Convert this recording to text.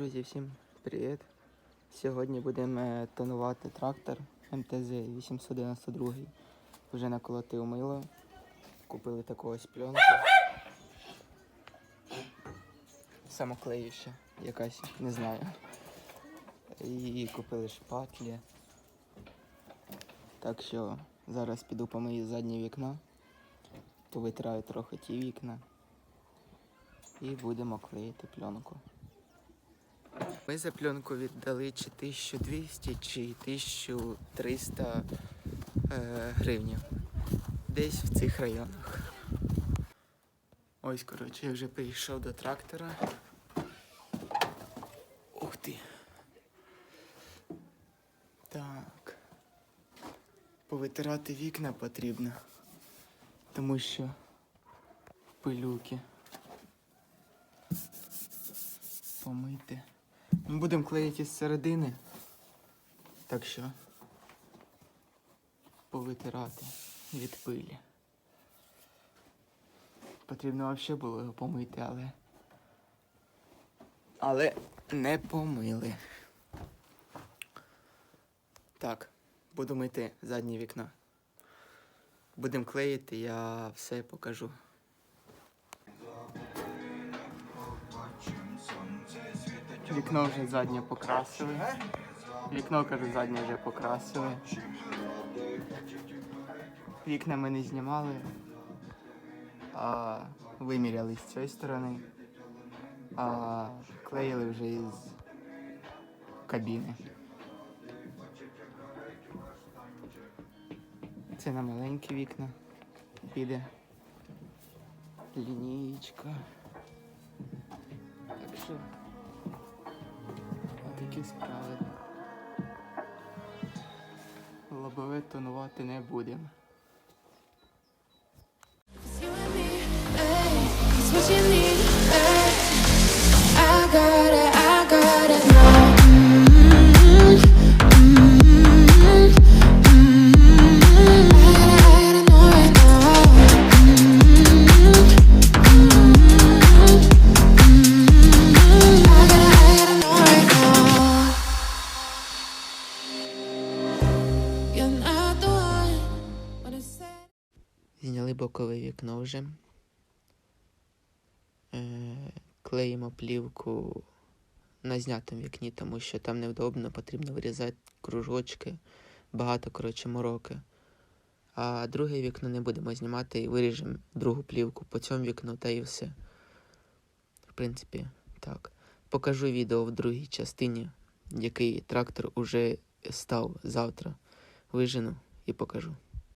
Друзі, всім привіт! Сьогодні будемо тонувати трактор МТЗ 892. Вже наколотив мило. Купили таку ось пленку. Самоклеївша якась, не знаю. І купили шпатлі. Так що зараз піду помию заднє вікно, повитираю трохи ті вікна і будемо клеїти пленку. Ми за пленку віддали чи 1200, чи 1300 е, гривень. Десь в цих районах. Ось, коротше, я вже прийшов до трактора. Ух ти. Так. Повитирати вікна потрібно. Тому що пилюки. Помити. Ми будемо клеїти з середини. Так що повитирати від пилі. Потрібно взагалі було його помити, але. Але не помили. Так, буду мити заднє вікно. Будемо клеїти, я все покажу. Вікно вже заднє покрасили. Вікно, кажу, заднє вже покрасили. Вікна ми не знімали, а виміряли з цієї сторони, а клеїли вже із кабіни. Це на маленькі вікна піде лінієчка. Так що такі справи. Лобове тонувати не будемо. Зняли бокове вікно вже. Е, клеїмо плівку на знятому вікні, тому що там невдобно, потрібно вирізати кружочки, багато, коротше, мороки. А друге вікно не будемо знімати і виріжемо другу плівку по цьому вікну та і все. В принципі, так. Покажу відео в другій частині, який трактор уже став завтра. Вижену і покажу.